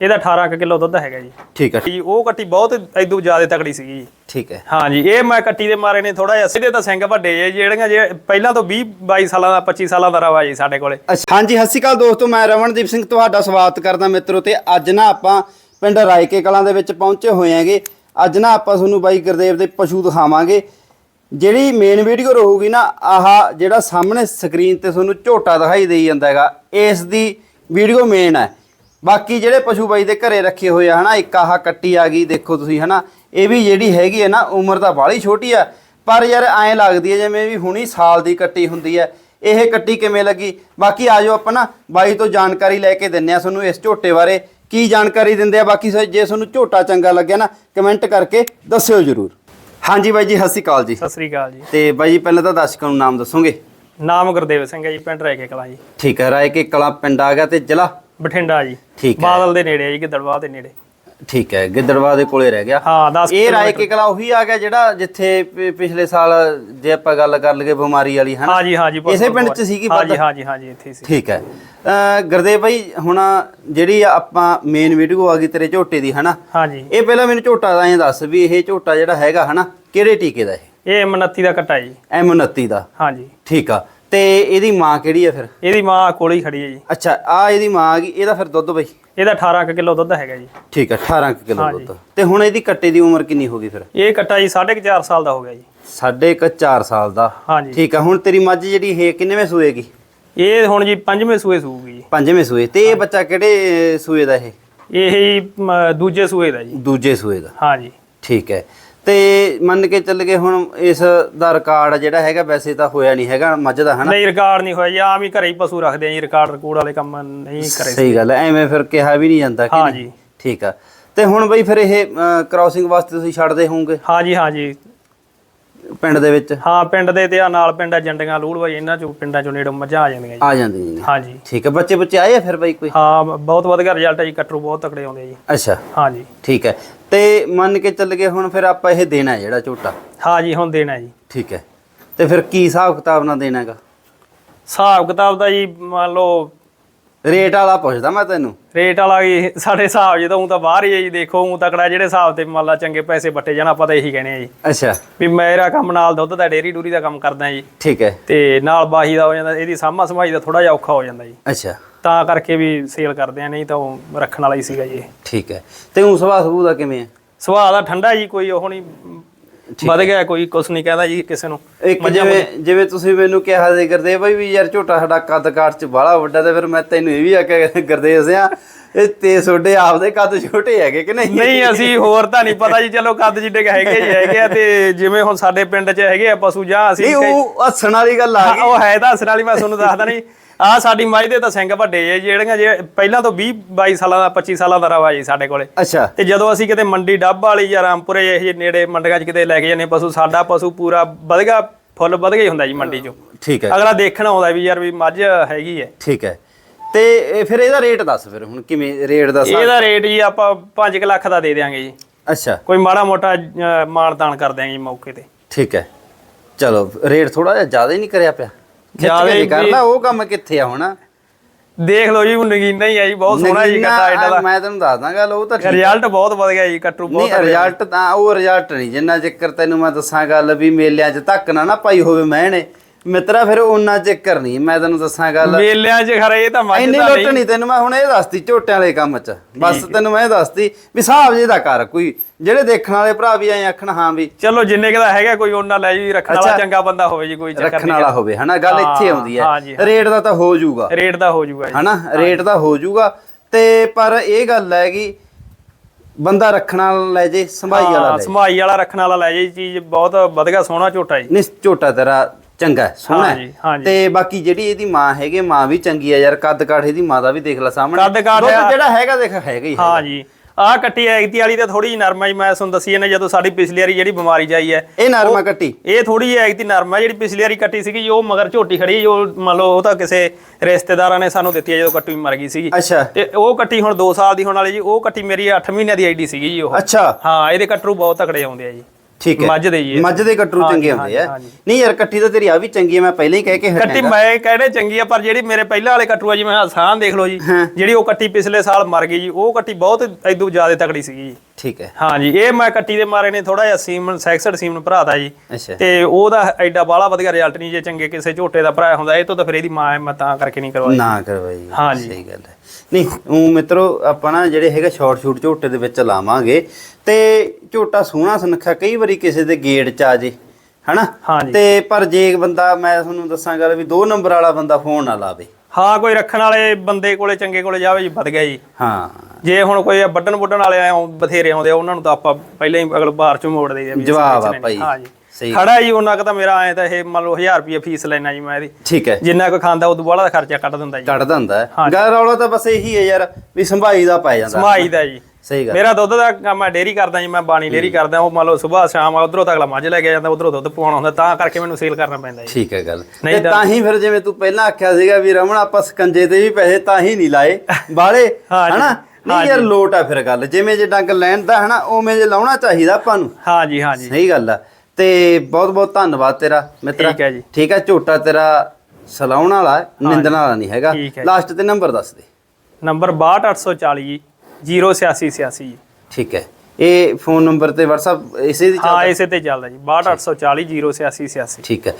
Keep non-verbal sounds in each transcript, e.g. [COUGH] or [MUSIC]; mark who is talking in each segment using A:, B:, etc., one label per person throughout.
A: ਇਹਦਾ 18 ਕੁ ਕਿਲੋ ਦੁੱਧ ਹੈਗਾ ਜੀ।
B: ਠੀਕ ਹੈ
A: ਜੀ ਉਹ ਕੱਟੀ ਬਹੁਤ ਇਦੋਂ ਜ਼ਿਆਦਾ ਤਕੜੀ ਸੀਗੀ ਜੀ।
B: ਠੀਕ ਹੈ।
A: ਹਾਂ ਜੀ ਇਹ ਮੈਂ ਕੱਟੀ ਦੇ ਮਾਰੇ ਨੇ ਥੋੜਾ ਜਿਹਾ ਸਿੱਧੇ ਤਾਂ ਸਿੰਘ ਵੱਡੇ ਜੇ ਜਿਹੜੀਆਂ ਜੇ ਪਹਿਲਾਂ ਤੋਂ 20 22 ਸਾਲਾਂ ਦਾ 25 ਸਾਲਾਂ ਦਾ ਰਵਾ ਜੀ ਸਾਡੇ ਕੋਲੇ।
B: ਹਾਂਜੀ ਸਤਿ ਸ਼੍ਰੀ ਅਕਾਲ ਦੋਸਤੋ ਮੈਂ ਰਮਨਦੀਪ ਸਿੰਘ ਤੁਹਾਡਾ ਸਵਾਗਤ ਕਰਦਾ ਮਿੱਤਰੋ ਤੇ ਅੱਜ ਨਾ ਆਪਾਂ ਪਿੰਡ ਰਾਇਕੇ ਕਲਾਂ ਦੇ ਵਿੱਚ ਪਹੁੰਚੇ ਹੋਏ ਆਂਗੇ ਅੱਜ ਨਾ ਆਪਾਂ ਤੁਹਾਨੂੰ ਬਾਈ ਗੁਰਦੇਵ ਦੇ ਪਸ਼ੂ ਦਿਖਾਵਾਂਗੇ। ਜਿਹੜੀ ਮੇਨ ਵੀਡੀਓ ਰਹੂਗੀ ਨਾ ਆਹ ਜਿਹੜਾ ਸਾਹਮਣੇ ਸਕਰੀਨ ਤੇ ਤੁਹਾਨੂੰ ਝੋਟਾ ਦਿਖਾਈ ਦੇਈ ਜਾਂਦਾ ਹੈਗਾ ਇਸ ਦੀ ਵੀਡੀਓ ਮੇਨ ਹੈ। ਬਾਕੀ ਜਿਹੜੇ ਪਸ਼ੂ ਬਾਈ ਦੇ ਘਰੇ ਰੱਖੇ ਹੋਏ ਆ ਹਨਾ ਇੱਕ ਆਹ ਕੱਟੀ ਆ ਗਈ ਦੇਖੋ ਤੁਸੀਂ ਹਨਾ ਇਹ ਵੀ ਜਿਹੜੀ ਹੈਗੀ ਹੈ ਨਾ ਉਮਰ ਤਾਂ ਬਾਹਲੀ ਛੋਟੀ ਆ ਪਰ ਯਾਰ ਐਂ ਲੱਗਦੀ ਹੈ ਜਿਵੇਂ ਵੀ ਹੁਣੀ ਸਾਲ ਦੀ ਕੱਟੀ ਹੁੰਦੀ ਹੈ ਇਹ ਕੱਟੀ ਕਿਵੇਂ ਲੱਗੀ? ਬਾਕੀ ਆਜੋ ਆਪਾਂ ਨਾ ਬਾਈ ਤੋਂ ਜਾਣਕਾਰੀ ਲੈ ਕੇ ਦਿੰਨੇ ਆ ਤੁਹਾਨੂੰ ਇਸ ਝੋਟੇ ਬਾਰੇ ਕੀ ਜਾਣਕਾਰੀ ਦਿੰਦੇ ਆ ਬਾਕੀ ਜੇ ਤੁਹਾਨੂੰ ਝੋਟਾ ਚੰਗਾ ਲੱਗਿਆ ਨਾ ਕਮੈਂਟ ਕਰਕੇ ਦੱਸਿਓ ਜਰੂਰ। ਹਾਂਜੀ ਬਾਈ ਜੀ ਸਤਿ ਸ਼੍ਰੀ ਅਕਾਲ ਜੀ।
A: ਸਤਿ ਸ੍ਰੀ ਅਕਾਲ ਜੀ।
B: ਤੇ ਬਾਈ ਜੀ ਪਹਿਲਾਂ ਤਾਂ ਦਰਸ਼ਕਾਂ ਨੂੰ ਨਾਮ ਦੱਸੋਗੇ?
A: ਨਾਮ ਗੁਰਦੇਵ ਸਿੰਘ ਹੈ ਜੀ ਪਿੰਡ ਰੈਕੇ ਕਲਾਂ ਜੀ।
B: ਠੀਕ ਹੈ ਰਾਇਕੇ ਕਲਾਂ ਪਿੰਡ ਆ ਗਿਆ ਤੇ ਜ਼ਿਲ੍ਹਾ
A: ਬਠਿੰਡਾ ਜੀ।
B: ਠੀਕ ਹੈ।
A: ਬਾਦਲ ਦੇ ਨੇੜੇ ਹੈ ਜੀ ਗਿੱਦੜਵਾਹ ਦੇ ਨੇੜੇ।
B: ਠੀਕ ਹੈ ਗਿੱਦੜਵਾ ਦੇ ਕੋਲੇ ਰਹਿ ਗਿਆ।
A: ਹਾਂ 10
B: ਇਹ ਰਾਇਕੇ ਕਲਾਂ ਉਹੀ ਆ ਗਿਆ ਜਿਹੜਾ ਜਿੱਥੇ ਪ- ਪਿਛਲੇ ਸਾਲ ਜੇ ਆਪਾਂ ਗੱਲ ਕਰ ਲਈਏ ਬਿਮਾਰੀ ਵਾਲੀ ਹਨਾ?
A: ਹਾਂ ਜੀ ਹਾਂ ਜੀ
B: ਇਸੇ ਪਿੰਡ 'ਚ ਸੀਗੀ
A: ਹਾਂ ਜੀ
B: ਪੱਦ?
A: ਹਾਂ ਜੀ ਹਾਂ ਜੀ ਇੱਥੇ ਹੀ ਸੀ।
B: ਠੀਕ ਹੈ। ਅ ਗੁਰਦੇਵ ਭਾਈ ਹੁਣ ਜਿਹੜੀ ਆਪਾਂ ਮੇਨ ਵੀਡੀਓ ਆ ਗਈ ਤੇਰੇ ਝੋਟੇ ਦੀ ਹਨਾ?
A: ਹਾਂ ਜੀ।
B: ਇਹ ਪਹਿਲਾਂ ਮੈਨੂੰ ਝੋਟਾ ਦਾ ਐਂ ਦੱਸ ਵੀ ਇਹ ਝੋਟਾ ਜਿਹੜਾ ਹੈਗਾ ਹਨਾ? ਕਿਹੜੇ ਟੀਕੇ ਦਾ ਇਹ?
A: ਇਹ ਮਨੱਤੀ ਦਾ ਕੱਟਾ ਜੀ।
B: M29 ਦਾ।
A: ਹਾਂ ਜੀ।
B: ਠੀਕ ਆ। ਤੇ ਇਹਦੀ ਮਾਂ ਕਿਹੜੀ ਆ ਫਿਰ?
A: ਇਹਦੀ ਮਾਂ ਕੋਲੇ ਹੀ ਖੜੀ ਹੈ ਜੀ।
B: ਅੱਛਾ ਆ ਇਹਦੀ ਮਾਂ ਆ ਗਈ ਇਹਦਾ ਫਿਰ ਦੁੱਧ ਬਈ?
A: ਇਹਦਾ 18 ਕੁ ਕਿਲੋ ਦੁੱਧ ਹੈਗਾ ਜੀ।
B: ਠੀਕ ਆ 18 ਕਿਲੋ
A: ਹਾਂਜੀ।
B: ਦੁੱਧ। ਤੇ ਹੁਣ ਇਹਦੀ ਕੱਟੇ ਦੀ ਉਮਰ ਕਿੰਨੀ ਹੋ ਗਈ ਫਿਰ?
A: ਇਹ ਕੱਟਾ ਜੀ 4.5 ਸਾਲ ਦਾ ਹੋ ਗਿਆ ਜੀ।
B: ਸਾਢੇ ਕੁ 4 ਸਾਲ ਦਾ।
A: ਹਾਂ ਜੀ
B: ਠੀਕ ਆ ਹੁਣ ਤੇਰੀ ਮੱਝ ਜਿਹੜੀ ਇਹ ਕਿੰਨੇਵੇਂ ਸੂਏਗੀ?
A: ਇਹ ਹੁਣ ਜੀ ਪੰਜਵੇਂ ਸੂਏ ਸੂਗੀ ਜੀ।
B: ਪੰਜਵੇਂ ਸੂਏ। ਤੇ ਇਹ ਬੱਚਾ ਕਿਹੜੇ ਸੂਏ ਦਾ ਇਹ?
A: ਇਹ ਹੀ ਦੂਜੇ ਸੂਏ ਦਾ ਜੀ।
B: ਦੂਜੇ ਸੂਏ ਦਾ।
A: ਹਾਂ ਜੀ
B: ਠੀਕ ਹੈ। ਤੇ ਮੰਨ ਕੇ ਚੱਲ ਗਏ ਹੁਣ ਇਸ ਦਾ ਰਿਕਾਰਡ ਜਿਹੜਾ ਹੈਗਾ ਵੈਸੇ ਤਾਂ ਹੋਇਆ ਨਹੀਂ ਹੈਗਾ ਮੱਝ ਦਾ ਹਨਾ?
A: ਨਹੀਂ ਰਿਕਾਰਡ ਨਹੀਂ ਹੋਇਆ ਜੀ ਆਮ ਹੀ ਘਰੇ ਹੀ ਪਸ਼ੂ ਰੱਖਦੇ ਆ ਜੀ ਰਿਕਾਰਡ ਰਕੂੜ ਵਾਲੇ ਕੰਮ ਨਹੀਂ ਕਰੇ
B: ਸਹੀ ਗੱਲ ਹੈ ਐਵੇਂ ਫਿਰ ਕਿਹਾ ਵੀ ਨਹੀਂ ਜਾਂਦਾ ਕਿ
A: ਹਾਂ
B: ਨਹੀਂ?
A: ਜੀ।
B: ਠੀਕ ਆ। ਤੇ ਹੁਣ ਬਈ ਫਿਰ ਇਹ ਕ੍ਰਾਸਿੰਗ ਵਾਸਤੇ ਤੁਸੀਂ ਛੱਡਦੇ ਹੋਵੋਗੇ?
A: ਹਾਂ ਜੀ ਹਾਂ ਜੀ।
B: ਪਿੰਡ ਦੇ ਵਿੱਚ?
A: ਹਾਂ ਪਿੰਡ ਦੇ ਤੇ ਆ ਨਾਲ ਪਿੰਡ ਆ ਜੰਡੀਆਂ ਲੂੜਵਾਈ ਇਹਨਾਂ ਚੋਂ ਪਿੰਡਾਂ ਚੋਂ ਨੇੜੇ ਮੱਝਾਂ ਆ ਜਾਂਦੀਆਂ ਜੀ।
B: ਆ
A: ਹਾਂ ਜੀ।
B: ਠੀਕ ਹੈ ਬੱਚੇ ਬੱਚੇ ਆਏ ਆ ਫਿਰ ਬਈ ਕੋਈ?
A: ਹਾਂ ਬਹੁਤ ਵਧੀਆ ਰਿਜ਼ਲਟ ਹੈ ਜੀ ਕਟਰੂ ਬਹੁਤ ਤਕੜੇ ਆਉਂਦੇ ਜੀ।
B: ਅੱਛਾ।
A: ਹਾਂ ਜੀ
B: ਠੀਕ ਹੈ ਤੇ ਮੰਨ ਕੇ ਚੱਲ ਗਏ ਹੁਣ ਫਿਰ ਆਪਾਂ ਇਹ ਦੇਣਾ ਜਿਹੜਾ ਝੋਟਾ? ਹਾਂ
A: ਜੀ ਹੁਣ ਦੇਣਾ ਜੀ।
B: ਠੀਕ ਹੈ ਤੇ ਫਿਰ ਕੀ ਹਿਸਾਬ ਕਿਤਾਬ ਨਾਲ ਦੇਣਾ ਹੈਗਾ
A: ਹਿਸਾਬ ਕਿਤਾਬ ਦਾ ਜੀ ਮੰਨ ਲਓ
B: ਰੇਟ ਵਾਲਾ ਪੁੱਛਦਾ ਮੈਂ ਤੈਨੂੰ।
A: ਰੇਟ ਵਾਲਾ ਵੀ ਸਾਡੇ ਹਿਸਾਬ ਜਦੋਂ ਉਹ ਤਾਂ ਬਾਹਰ ਹੀ ਹੈ ਜੀ ਦੇਖੋ ਉਹ ਤਕੜਾ ਜਿਹੜੇ ਹਿਸਾਬ ਤੇ ਮੰਨ ਲਾ ਚੰਗੇ ਪੈਸੇ ਵੱਟੇ ਜਾਣ ਆਪਾਂ ਤਾਂ ਇਹੀ ਕਹਿੰਦੇ ਆ ਜੀ।
B: ਅੱਛਾ।
A: ਵੀ ਮੇਰਾ ਕੰਮ ਨਾਲ ਦੁੱਧ ਦਾ ਡੇਰੀ ਡੂਰੀ ਦਾ ਕੰਮ ਕਰਦਾ ਜੀ।
B: ਠੀਕ ਹੈ।
A: ਤੇ ਨਾਲ ਬਾਹੀ ਦਾ ਹੋ ਜਾਂਦਾ ਇਹਦੀ ਸਾਂਭਾ ਸੰਭਾਈ ਦਾ ਥੋੜਾ ਜਿਹਾ ਔਖਾ ਹੋ ਜਾਂਦਾ ਜੀ।
B: ਅੱਛਾ।
A: ਤਾਂ ਕਰਕੇ ਵੀ ਸੇਲ ਕਰਦੇ ਆ ਨਹੀਂ ਤਾਂ ਉਹ ਰੱਖਣ ਵਾਲਾ ਹੀ ਸੀਗਾ ਜੀ।
B: ਠੀਕ ਹੈ। ਤੇ ਉਹ ਸੁਭਾਅ ਸਬੂ ਦਾ ਕਿਵੇਂ ਹੈ?
A: ਸੁਭਾਅ ਦਾ ਠੰਡਾ ਜੀ ਕੋਈ ਉਹ ਨਹੀਂ ਵਧ ਗਿਆ ਕੋਈ ਕੁਛ ਨਹੀਂ ਕਹਿੰਦਾ ਜੀ ਕਿਸੇ ਨੂੰ।
B: ਇੱਕ ਜਿਵੇਂ ਜਿਵੇਂ ਤੁਸੀਂ ਮੈਨੂੰ ਕਿਹਾ ਸੀ ਗੁਰਦੇਵ ਭਾਈ ਵੀ ਯਾਰ ਝੋਟਾ ਸਾਡਾ ਕੱਦ ਕਾਠ ਚ ਬਾਹਲਾ ਵੱਡਾ ਤੇ ਫਿਰ ਮੈਂ ਤੈਨੂੰ ਇਹ ਵੀ ਆਖਿਆ ਗੁਰਦੇਵ ਸਿਆ ਇਹ ਤੇ ਤੁਹਾਡੇ ਆਪਦੇ ਕੱਦ ਛੋਟੇ ਹੈਗੇ ਕਿ ਨਹੀਂ?
A: ਨਹੀਂ ਅਸੀਂ ਹੋਰ ਤਾਂ ਨਹੀਂ ਪਤਾ ਜੀ ਚਲੋ ਕੱਦ ਜਿੱਡੇ ਹੈਗੇ ਜੀ ਹੈਗੇ ਆ ਤੇ ਜਿਵੇਂ ਹੁਣ ਸਾਡੇ ਪਿੰਡ 'ਚ ਹੈਗੇ ਆ ਪਸ਼ੂ ਜਾਂ ਅਸੀਂ
B: ਨਹੀਂ ਉਹ ਹੱਸਣ ਵਾਲੀ ਗੱਲ ਆ ਗਈ।
A: ਉਹ ਹੈ ਤਾਂ ਅਸਰ ਵਾਲੀ ਮੈਂ ਤੁਹਾਨੂੰ ਦੱਸਦਾ ਨਹੀਂ। ਆ ਸਾਡੀ ਮਾਈ ਦੇ ਤਾਂ ਸਿੰਘ ਵੱਡੇ ਜੇ ਜਿਹੜੀਆਂ ਜੇ ਪਹਿਲਾਂ ਤੋਂ 20 22 ਸਾਲਾਂ ਦਾ 25 ਸਾਲਾਂ ਦਾ ਰਵਾ ਜੀ ਸਾਡੇ ਕੋਲੇ।
B: ਅੱਛਾ।
A: ਤੇ ਜਦੋਂ ਅਸੀਂ ਕਿਤੇ ਮੰਡੀ ਡੱਬ ਵਾਲੀ ਜਾਂ ਰਾਮਪੁਰੇ ਇਹ ਜਿਹੇ ਨੇੜੇ ਮੰਡੀਆਂ 'ਚ ਕਿਤੇ ਲੈ ਕੇ ਜਾਂਦੇ ਪਸ਼ੂ ਸਾਡਾ ਪਸ਼ੂ ਪੂਰਾ ਵਧਗਾ ਫੁੱਲ ਵਧ ਗਿਆ ਹੀ ਹੁੰਦਾ ਜੀ ਮੰਡੀ 'ਚੋਂ।
B: ਠੀਕ ਹੈ।
A: ਅਗਲਾ ਦੇਖਣ ਆਉਂਦਾ ਵੀ ਯਾਰ ਵੀ ਮੱਝ ਹੈਗੀ ਹੈ।
B: ਠੀਕ ਹੈ। ਤੇ ਫਿਰ ਇਹਦਾ ਰੇਟ ਦੱਸ ਫਿਰ ਹੁਣ ਕਿਵੇਂ ਰੇਟ ਦੱਸ
A: ਇਹਦਾ ਰੇਟ ਜੀ ਆਪਾਂ 5 ਲੱਖ ਦਾ ਦੇ ਦਿਆਂਗੇ ਜੀ।
B: ਅੱਛਾ।
A: ਕੋਈ ਮਾੜਾ ਮੋਟਾ ਮਾਣ-ਤਾਣ ਕਰ ਦਿਆਂਗੇ ਮੌਕੇ ਤੇ।
B: ਠੀਕ ਹੈ। ਚਲੋ ਰੇਟ ਥੋੜਾ ਜਿਹਾ ਜ਼ਿਆਦਾ ਹੀ ਨਹੀਂ ਕਰਿਆ ਪਿਆ।
A: ਜ਼ਿਆਦਾ
B: ਕਰ ਲਾ ਉਹ ਕੰਮ ਕਿੱਥੇ ਆ ਹੁਣ?
A: ਦੇਖ ਲਓ ਜੀ ਉਹ ਨਗੀਨਾ ਹੀ ਆ ਜੀ ਬਹੁਤ ਸੋਹਣਾ ਜੀ ਕੱਟਾ ਐਡਾ ਦਾ।
B: ਮੈਂ ਤੈਨੂੰ ਦੱਸਦਾ ਗੱਲ ਉਹ ਤਾਂ
A: ਰਿਜ਼ਲਟ ਬਹੁਤ ਵਧ ਗਿਆ ਜੀ ਕੱਟਰੂ ਬਹੁਤ
B: ਨਹੀਂ ਰਿਜ਼ਲਟ ਤਾਂ ਉਹ ਰਿਜ਼ਲਟ ਨਹੀਂ ਜਿੰਨਾ ਚੱਕਰ ਤੈਨੂੰ ਮੈਂ ਦੱਸਾਂ ਗੱਲ ਵੀ ਮੇਲਿਆਂ 'ਚ ਧੱਕ ਨਾ ਨਾ ਪਾਈ ਹੋਵੇ ਮੈਨੇ ਮਿੱਤਰਾ ਫਿਰ ਉਹਨਾਂ ਚੱਕਰ ਨਹੀਂ ਮੈਂ ਤੈਨੂੰ ਦੱਸਾਂ ਗੱਲ।
A: ਮੇਲਿਆਂ 'ਚ ਖਰੇ ਇਹ ਤਾਂ ਮੱਝ
B: ਇੰਨੀ
A: ਦਾ
B: ਲੁੱਟ
A: ਨਹੀਂ।
B: ਨਹੀਂ ਤੈਨੂੰ ਮੈਂ ਹੁਣ ਇਹ ਦੱਸਤੀ ਝੋਟਿਆਂ ਵਾਲੇ ਕੰਮ 'ਚ। ਬਸ ਤੈਨੂੰ ਮੈਂ ਇਹ ਦੱਸਤੀ ਵੀ ਹਿਸਾਬ ਜੇ ਦਾ ਕਰ ਕੋਈ ਜਿਹੜੇ ਦੇਖਣ ਵਾਲੇ ਭਰਾ ਵੀ ਐਂ ਆਖਣ ਹਾਂ ਵੀ।
A: ਚਲੋ ਜਿੰਨੇ ਕੁ ਦਾ ਹੈਗਾ ਕੋਈ ਉਹਨਾਂ ਲੈ ਜੀ ਰੱਖਣ ਵਾਲਾ ਚੰਗਾ ਬੰਦਾ ਹੋਵੇ ਜੀ ਕੋਈ ਚੱਕਰ
B: ਰੱਖਣ ਵਾਲਾ ਹੋਵੇ ਹਨਾ ਗੱਲ ਇੱਥੇ ਆਉਂਦੀ
A: ਹਾਂ।
B: ਰੇਟ ਦਾ ਤਾਂ ਹੋ ਜਾਊਗਾ।
A: ਰੇਟ ਦਾ ਹੋ ਜਾਊਗਾ
B: ਹਨਾ ਰੇਟ ਦਾ ਹੋ ਜਾਊਗਾ। ਤੇ ਪਰ ਇਹ ਗੱਲ ਹੈ ਕਿ ਬੰਦਾ ਰੱਖਣ ਵਾਲਾ ਲੈ ਜੇ ਸੰਭਾਈ ਵਾਲਾ ਲੈ
A: ਸਮਾਈ ਵਾਲਾ ਰੱਖਣ ਵਾਲਾ ਲੈ ਜੀ ਚੀਜ਼ ਬਹੁਤ ਵਧਗਾ ਸੋਹਣਾ ਝੋਟਾ ਜੀ।
B: ਨਹੀਂ ਝੋਟਾ ਤੇਰਾ ਚੰਗਾ ਸੋਹਣਾ
A: ਜੀ, ਜੀ।
B: ਤੇ ਬਾਕੀ ਜਿਹੜੀ ਇਹਦੀ ਮਾਂ ਹੈਗੀ ਮਾਂ ਵੀ ਚੰਗੀ ਹੈ ਯਾਰ ਕੱਦ ਕਾਠ ਇਹਦੀ ਮਾਂ ਦਾ ਵੀ ਦੇਖ ਲੈ ਸਾਹਮਣੇ।
A: ਕੱਦ ਕਾਠ ਆ-
B: ਜਿਹੜਾ ਹੈਗਾ ਦੇਖ ਹੈਗਾ ਹੀ
A: ਹਾਂ। ਜੀ ਆਹ ਕੱਟੀ ਐਗਤੀ ਵਾਲੀ ਤਾਂ ਥੋੜੀ ਜਿਹੀ ਨਰਮ ਹੈ ਜੀ ਮੈਂ ਤੁਹਾਨੂੰ ਦੱਸੀ ਨੇ ਜਦੋਂ ਸਾਡੀ ਪਿਛਲੀ ਵਾਰੀ ਜਿਹੜੀ ਬਿਮਾਰੀ ਜਾਈ ਹੈ
B: ਇਹ ਨਰਮਾ ਕੱਟੀ।
A: ਇਹ ਥੋੜੀ ਜਿਹੀ ਐਗਤੀ ਨਰਮ ਹੈ ਜਿਹੜੀ ਪਿਛਲੀ ਵਾਰੀ ਕੱਟੀ ਸੀਗੀ ਉਹ ਮਗਰ ਝੋਟੀ ਖੜੀ ਉਹ ਮੰਨ ਲਓ ਉਹ ਤਾਂ ਕਿਸੇ ਰਿਸ਼ਤੇਦਾਰਾਂ ਨੇ ਸਾਨੂੰ ਦਿੱਤੀ ਹੈ ਜਦੋਂ ਕੱਟੀ ਮਰ ਗਈ ਸੀਗੀ।
B: ਅੱਛਾ।
A: ਤੇ ਉਹ ਕੱਟੀ ਹੁਣ 2 ਸਾਲ ਦੀ ਹੋਣ ਵਾਲੀ ਜੀ ਉਹ ਕੱਟੀ ਮੇਰੀ 8 ਮਹੀਨਿਆਂ ਦੀ ਆਈਡੀ ਸੀਗੀ ਜੀ ਉਹ।
B: ਅੱਛਾ।
A: ਹਾਂ ਇਹਦੇ ਕਟਰੂ ਬਹੁਤ ਤਕੜੇ ਆਉਂਦੇ ਆ ਜੀ।
B: ਠੀਕ ਹੈ
A: ਮੱਝ ਦੇ ਜੀ ਇਹ।
B: ਮੱਝ ਦੇ ਕਟਰੂ ਚੰਗੇ ਹੁੰਦੇ ਆ
A: ਹਾਂਜੀ।
B: ਨਹੀਂ ਯਾਰ ਕੱਟੀ ਤਾਂ ਤੇਰੀ ਆ ਵੀ ਚੰਗੀ ਹੈ ਮੈਂ ਪਹਿਲਾਂ ਹੀ ਕਹਿ ਕੇ
A: ਕੱਟੀ ਮੈਂ ਕਹਿੰਦੇ ਚੰਗੀ ਆ ਪਰ ਜਿਹੜੀ ਮੇਰੇ ਪਹਿਲਾਂ ਵਾਲੇ ਕੱਟੂ ਆ ਜੀ ਮੈਂ ਆਸਾਨ ਦੇਖ ਲਓ ਜੀ
B: ਹਾਂ।
A: ਜਿਹੜੀ ਉਹ ਕੱਟੀ ਪਿਛਲੇ ਸਾਲ ਮਰ ਗਈ ਜੀ ਉਹ ਕੱਟੀ ਬਹੁਤ ਐਦੂ ਜ਼ਿਆਦਾ ਤਕੜੀ ਸੀਗੀ ਜੀ
B: ਠੀਕ ਹੈ।
A: ਹਾਂ ਜੀ ਇਹ ਮੈਂ ਕੱਟੀ ਦੇ ਮਾਰੇ ਨੇ ਥੋੜਾ ਜਿਹਾ ਸੀਮਨ ਸੈਕਸਡ ਸੀਮਨ ਭਰਾਤਾ ਜੀ।
B: ਅੱਛਾ।
A: ਤੇ ਉਹਦਾ ਐਡਾ ਬਾਲਾ ਵਧੀਆ ਰਿਜ਼ਲਟ ਨਹੀਂ ਜੇ ਚੰਗੇ ਕਿਸੇ ਝੋਟੇ ਦਾ ਭਰਾ ਹੁੰਦਾ ਇਹ ਤੋਂ ਤਾਂ ਫਿਰ ਇਹਦੀ ਮਾਂ ਹੈ, ਮੈਂ ਤਾਂ ਕਰਕੇ ਨਹੀਂ ਕਰਵਾਈ।
B: ਨਾ ਕਰਵਾਈ।
A: ਹਾਂਜੀ।
B: ਸਹੀ ਗੱਲ ਹੈ। ਨਹੀਂ ਉਹ ਮਿੱਤਰੋ ਆਪਾਂ ਨਾ ਜਿਹੜੇ ਹੈਗਾ ਸ਼ਾਰਟ ਸ਼ੂਟ ਝੋਟੇ ਦੇ ਵਿੱਚ ਲਾਵਾਂਗੇ ਤੇ ਝੋਟਾ ਸੋਹਣਾ ਸੁਨੱਖਾ ਕਈ ਵਾਰੀ ਕਿਸੇ ਦੇ ਗੇਟ ਚ ਆ ਜੇ ਹਨਾ?
A: ਹਾਂਜੀ।
B: ਤੇ ਪਰ ਜੇ ਇੱਕ ਬੰਦਾ ਮੈਂ ਤੁਹਾਨੂੰ ਦੱਸਾਂ ਗੱਲ ਵੀ ਦੋ ਨੰਬਰ ਵਾਲਾ ਬੰਦਾ ਫੋਨ ਨਾ ਲਾਵੇ।
A: ਹਾਂ ਕੋਈ ਰੱਖਣ ਵਾਲੇ ਬੰਦੇ ਕੋਲੇ ਚੰਗੇ ਕੋਲੇ ਜਾਵੇ ਜੀ ਵਧ ਗਿਆ ਜੀ।
B: ਹਾਂ।
A: ਜੇ ਹੁਣ ਕੋਈ ਵੱਡਣ ਵੱਡਣ ਵਾਲੇ ਆਏ ਬਥੇਰੇ ਆਉਂਦੇ ਆ ਉਹਨਾਂ ਨੂੰ ਤਾਂ ਆਪਾਂ ਪਹਿਲਾਂ ਹੀ ਅਗਲ ਬਾਹਰ ਚੋਂ ਮੋੜ ਆ ਵੀ
B: ਜਵਾਬ ਆ ਭਾਈ।
A: ਹਾਂ ਜੀ।
B: ਸਹੀ।
A: ਖੜਾ ਜੀ ਉਹਨਾਂ ਕ ਤਾਂ ਮੇਰਾ ਆਏ ਤਾਂ ਇਹ ਮੰਨ ਲਓ 1000 ਰੁਪਏ ਫੀਸ ਲੈਣਾ ਜੀ ਮੈਂ ਇਹਦੀ।
B: ਠੀਕ ਹੈ।
A: ਜਿੰਨਾ ਕੋਈ ਖਾਂਦਾ ਉਦੋਂ ਬਾਹਲਾ ਦਾ ਖਰਚਾ ਕੱਢ ਦਿੰਦਾ ਜੀ।
B: ਕੱਢ ਦਿੰਦਾ। ਗੱਲ ਰੌਲਾ ਤਾਂ ਬਸ ਇਹੀ ਹੈ ਯਾਰ ਵੀ ਸੰਭਾਈ ਦਾ ਪੈ ਜਾਂਦਾ।
A: ਸਮਾਈ ਦਾ ਜੀ।
B: ਸਹੀ ਗੱਲ।
A: ਮੇਰਾ ਦੁੱਧ ਦਾ ਕੰਮ ਮੈਂ ਡੇਰੀ ਕਰਦਾ ਜੀ ਮੈਂ ਬਾਣੀ ਡੇਰੀ ਕਰਦਾ ਉਹ ਮੰਨ ਲਓ ਸਵੇਰ ਸ਼ਾਮ ਉਧਰੋਂ ਤੱਕ ਮੱਝ ਲੈ ਕੇ ਜਾਂਦਾ ਉਧਰੋਂ ਦੁੱਧ ਪਵਾਉਣਾ ਹੁੰਦਾ ਤਾਂ ਕਰਕੇ ਮੈਨੂੰ ਸੇਲ ਕਰਨਾ ਪੈਂਦਾ ਜੀ।
B: ਠੀਕ ਹੈ ਗੱਲ। ਤੇ
A: ਤਾਂ-
B: ਹੀ ਫਿਰ ਜਿਵੇਂ ਤੂੰ ਪਹਿਲਾਂ ਆਖਿਆ ਸੀਗਾ ਵੀ ਰਮਣ ਆਪਾਂ ਸਕੰਜੇ ਤੇ ਵੀ ਪੈਸੇ ਤਾਂ ਹੀ ਨਹੀਂ ਲਾਏ। [LAUGHS] ਬਾਲੇ। ਹਨਾ? ਨਹੀਂ ਯਾਰ ਲੋਟ ਆ ਫਿਰ ਗੱਲ। ਜਿਵੇਂ ਜੇ ਡੰਗ ਲੈਣ ਦਾ ਹਨਾ ਉਵੇਂ ਜੇ ਲਾਉਣਾ ਚਾਹੀਦਾ ਆਪਾਂ ਨੂੰ।
A: ਹਾਂ ਜੀ ਹਾਂ ਜੀ
B: ਸਹੀ ਗੱਲ ਆ। ਤੇ ਬਹੁਤ ਬਹੁਤ ਧੰਨਵਾਦ ਤੇਰਾ ਮਿੱਤਰਾ।
A: ਠੀਕ ਹੈ ਜੀ।
B: ਠੀਕ ਹੈ ਝੋਟਾ ਤੇਰਾ ਸਲਾਉਣ ਵਾਲਾ ਨਿੰਦਣ ਵਾਲਾ ਨਹੀਂ ਹੈਗਾ। ਲਾਸਟ ਤੇ ਨੰਬਰ ਦੱਸ ਦੇ।
A: ਨੰਬਰ 62840 ਜੀ। 08686 ਜੀ।
B: ਠੀਕ ਹੈ। ਇਹ ਫੋਨ ਨੰਬਰ ਤੇ WhatsApp ਇਸੇ ਦੀ
A: ਹਾਂ
B: ਚੱਲਦਾ
A: ਇਸੇ ਤੇ ਚੱਲਦਾ ਜੀ। 62840 08686
B: ਠੀਕ ਹੈ।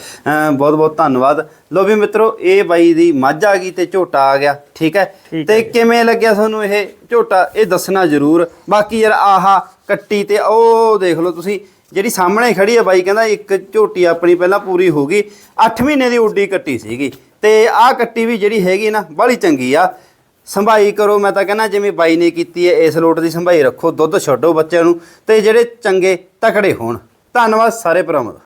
B: ਬਹੁਤ ਬਹੁਤ ਧੰਨਵਾਦ। ਲੋ ਵੀ ਮਿੱਤਰੋ ਇਹ ਬਾਈ ਦੀ ਮੱਝ ਆ ਗਈ ਤੇ ਝੋਟਾ ਆ ਗਿਆ। ਠੀਕ ਹੈ? ਤੇ ਕਿਵੇਂ ਲੱਗਿਆ ਤੁਹਾਨੂੰ ਇਹ ਝੋਟਾ? ਇਹ ਦੱਸਣਾ ਜ਼ਰੂਰ। ਬਾਕੀ ਯਾਰ ਆਹਾ ਕੱਟੀ ਤੇ ਉਹ ਦੇਖ ਲਓ ਤੁਸੀਂ। ਜਿਹੜੀ ਸਾਹਮਣੇ ਖੜੀ ਹੈ ਬਾਈ ਕਹਿੰਦਾ ਇੱਕ ਝੋਟੀ ਆਪਣੀ ਪਹਿਲਾਂ ਪੂਰੀ ਹੋ ਗਈ। 8 ਮਹੀਨੇ ਦੀ ਉੱਡੀ ਕੱਟੀ ਸੀਗੀ। ਤੇ ਆਹ ਕੱਟੀ ਵੀ ਜਿਹੜੀ ਹੈਗੀ ਨਾ ਬੜੀ ਚੰਗੀ ਆ। ਸੰਭਾਈ ਕਰੋ, ਮੈਂ ਤਾਂ ਕਹਿੰਦਾ ਜਿਵੇਂ ਬਾਈ ਨੇ ਕੀਤੀ ਹੈ, ਇਸ ਲੋਟ ਦੀ ਸੰਭਾਈ ਰੱਖੋ, ਦੁੱਧ ਛੱਡੋ ਬੱਚਿਆਂ ਨੂੰ ਤੇ ਜਿਹੜੇ ਚੰਗੇ ਤਕੜੇ ਹੋਣ। ਧੰਨਵਾਦ ਸਾਰੇ ਭਰਾਵਾਂ ਦਾ।